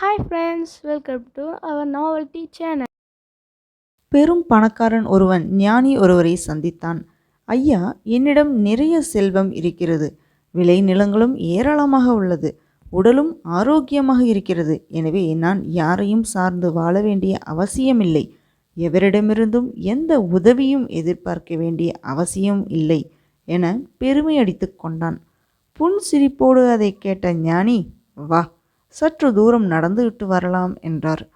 Hi friends welcome to our novelty channel பெரும் பணக்காரன் ஒருவன் ஞானி ஒருவரை சந்தித்தான். ஐயா என்னிடம் நிறைய செல்வம் இருக்கிறது. விளை நிலங்களும் ஏராளமாக உள்ளது. உடலும் ஆரோக்கியமாக இருக்கிறது. எனவே நான் யாரையும் சார்ந்து வாழ வேண்டிய அவசியமில்லை. எவரிடமிருந்தும் எந்த உதவியும் எதிர்பார்க்க வேண்டிய அவசியம் இல்லை என பெருமை கொண்டான். புன் சிரிப்போடு அதை கேட்ட ஞானி வா சற்று தூரம் நடந்துவிட்டு வரலாம் என்றார்.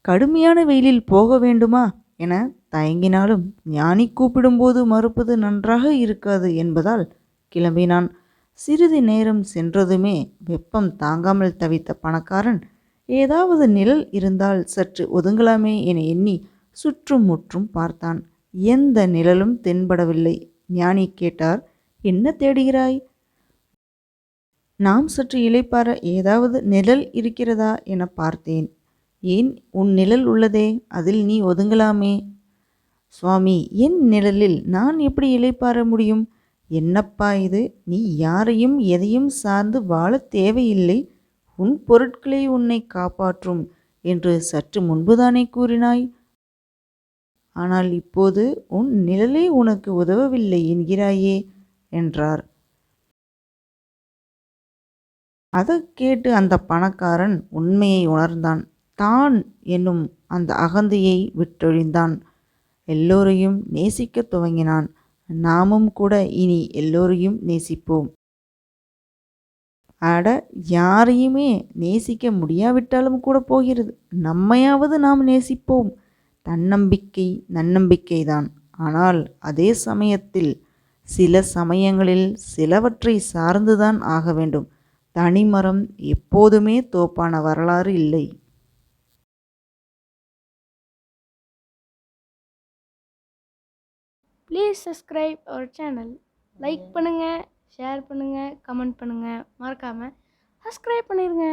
கடுமையான வெயிலில் போக வேண்டுமா? என தயங்கினாலும் ஞானி கூப்பிடும்போது மறுப்பது நன்றாக இருக்காது என்பதால் கிளம்பினான். சிறிது நேரம் சென்றதுமே வெப்பம் தாங்காமல் தவித்த பணக்காரன் ஏதாவது நிழல் இருந்தால் சற்று ஒதுங்கலாமே என எண்ணி சுற்றும் முற்றும் பார்த்தான். எந்த நிழலும் தென்படவில்லை ஞானி கேட்டார். என்ன தேடுகிறாய்? நாம் சற்று இளைப்பாற ஏதாவது நிழல் இருக்கிறதா என பார்த்தேன். ஏன் உன் நிழல் உள்ளதே? அதில் நீ ஒதுங்கலாமே. சுவாமி என் நிழலில் நான் எப்படி இழைப்பார முடியும்? என்னப்பா இது? நீ யாரையும் எதையும் சார்ந்து வாழ தேவையில்லை. உன் பொருட்களே உன்னை காப்பாற்றும் என்று சற்று முன்புதானே கூறினாய். ஆனால் இப்போது உன் நிழலே உனக்கு உதவவில்லை என்கிறாயே என்றார். அதை கேட்டு அந்த பணக்காரன் உண்மையை உணர்ந்தான். தான் என்னும் அந்த அகந்தையை விட்டொழிந்தான். எல்லோரையும் நேசிக்கத் துவங்கினான். நாமும் கூட இனி எல்லோரையும் நேசிப்போம். அட யாரையுமே நேசிக்க முடியாவிட்டாலும் கூட போகிறது. நம்மையாவது நாம் நேசிப்போம். தன்னம்பிக்கை நன்னம்பிக்கைதான். ஆனால் அதே சமயத்தில் சில சமயங்களில் சிலவற்றை சார்ந்துதான் ஆக வேண்டும். தனிமரம் எப்போதுமே தோப்பான வரலாறு இல்லை. Please subscribe our channel like பண்ணுங்கள் ஷேர் பண்ணுங்கள் கமெண்ட் பண்ணுங்கள் மறக்காமல் சப்ஸ்கிரைப் பண்ணிடுங்க